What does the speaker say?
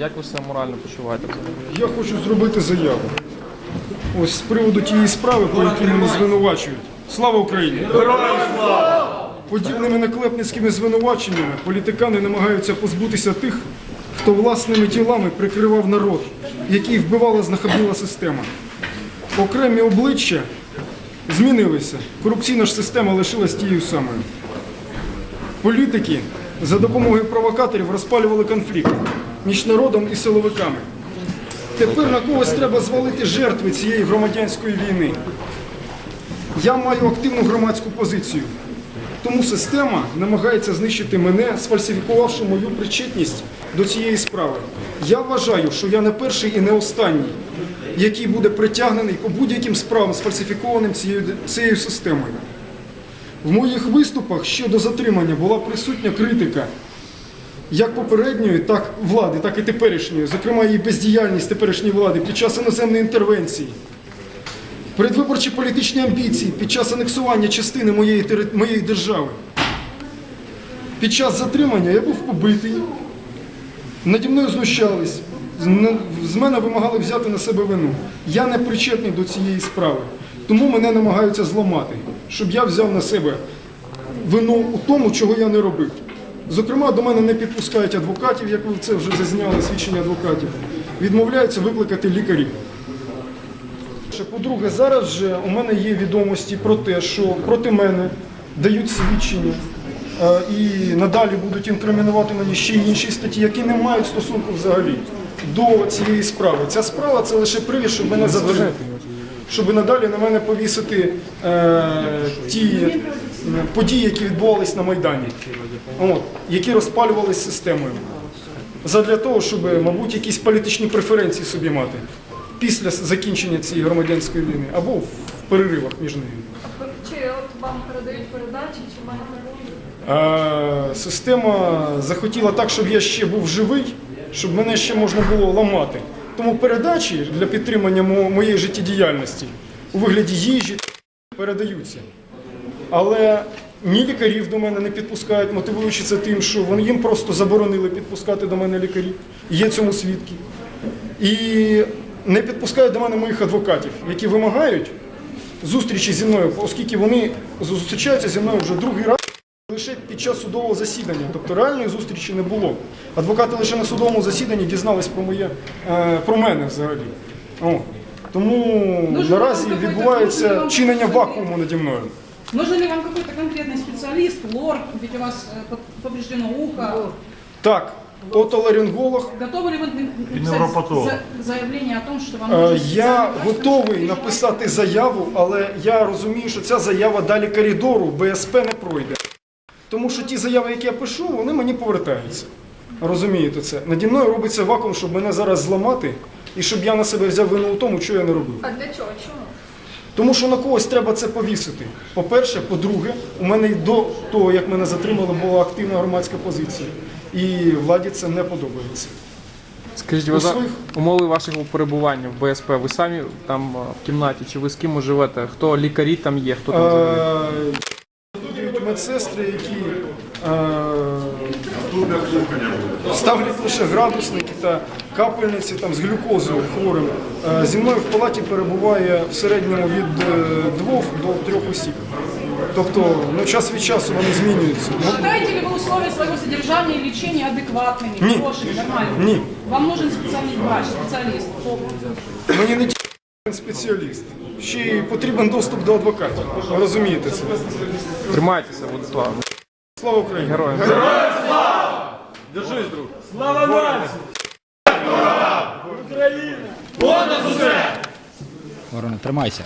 Як ви себе морально почуваєте? Я хочу зробити заяву. Ось з приводу тієї справи, по якій мене звинувачують. Слава Україні! Героям слава! Подібними наклепницькими звинуваченнями політикани намагаються позбутися тих, хто власними тілами прикривав народ, який вбивала знахабніла система. Окремі обличчя змінилися. Корупційна ж система лишилась тією самою. Політики за допомогою провокаторів розпалювали конфлікт між народом і силовиками. Тепер на когось треба звалити жертви цієї громадянської війни. Я маю активну громадську позицію. Тому система намагається знищити мене, сфальсифікувавши мою причетність до цієї справи. Я вважаю, що я не перший і не останній, який буде притягнений по будь-яким справам, сфальсифікованим цією, цією системою. В моїх виступах щодо затримання була присутня критика як попередньої, так влади, так і теперішньої, зокрема її бездіяльність теперішньої влади під час іноземної інтервенції, передвиборчі політичні амбіції під час анексування частини моєї, моєї держави. Під час затримання я був побитий, наді мною знущались, з мене вимагали взяти на себе вину. Я не причетний до цієї справи, тому мене намагаються зламати, щоб я взяв на себе вину у тому, чого я не робив. Зокрема, до мене не підпускають адвокатів, як ви це вже зазняли, свідчення адвокатів. Відмовляються викликати лікарів. По-друге, зараз вже у мене є відомості про те, що проти мене дають свідчення е, і надалі будуть інкримінувати мені ще інші статті, які не мають стосунку взагалі до цієї справи. Ця справа це лише привід, щоб мене затримати, щоб надалі на мене повісити е, ті події, які відбувалися на Майдані, от, які розпалювалися системою. Задля того, щоб, мабуть, якісь політичні преференції собі мати після закінчення цієї громадянської війни або в переривах між нею. Чи от вам передають передачі, чи маєте Е, Система захотіла так, щоб я ще був живий, щоб мене ще можна було ламати. Тому передачі для підтримання моєї життєдіяльності у вигляді їжі передаються. Але ні лікарів до мене не підпускають, мотивуючи це тим, що вони їм просто заборонили підпускати до мене лікарів. Є цьому свідки. І не підпускають до мене моїх адвокатів, які вимагають зустрічі зі мною, оскільки вони зустрічаються зі мною вже другий раз. Лише під час судового засідання, тобто реальної зустрічі не було. Адвокати лише на судовому засіданні дізнались про моє е, про мене взагалі. О. Тому наразі відбувається чинення вакууму наді мною. Нужен ли вам какой-то конкретный специалист, лор, ведь у вас э, под- повреждено ухо? Так, отоларинголог. Готовы ли вы написать невропатолог. за- заявление о том, что вам Е, нужен Я специальный врач, готовий который написати заяву, але я розумію, що ця заява далі коридору БСП не пройде. Тому що ті заяви, які я пишу, вони мені повертаються. Розумієте це? Наді мною робиться вакуум, щоб мене зараз зламати, і щоб я на себе взяв вину у тому, що я не робив. А для чого? Чому? Тому що на когось треба це повісити. По-перше, по-друге, у мене і до того, як мене затримали, була активна громадська позиція. І владі це не подобається. Скажіть, ви за своїх- умови вашого перебування в БСП, ви самі там е, в кімнаті, чи ви з ким живете? Хто лікарі там є? Хто там взагалі? Е, медсестри, які е, ставлять лише градусники та капельниці там, з глюкозою хворим. Е, Зі мною в палаті перебуває в середньому від е, двох до трьох осіб. Тобто ну, час від часу вони змінюються. Ну, Считаете ли вы условия своего содержания и лечения адекватными, Ні. хорошими, нормальными? Ні. Вам нужен специальный врач, специалист. Мені не тільки спеціаліст, ще й потрібен доступ до адвокатів. Ви розумієте це? Тримайтеся, Владислав. Слава Україні! Героям. Ворона, тримайся.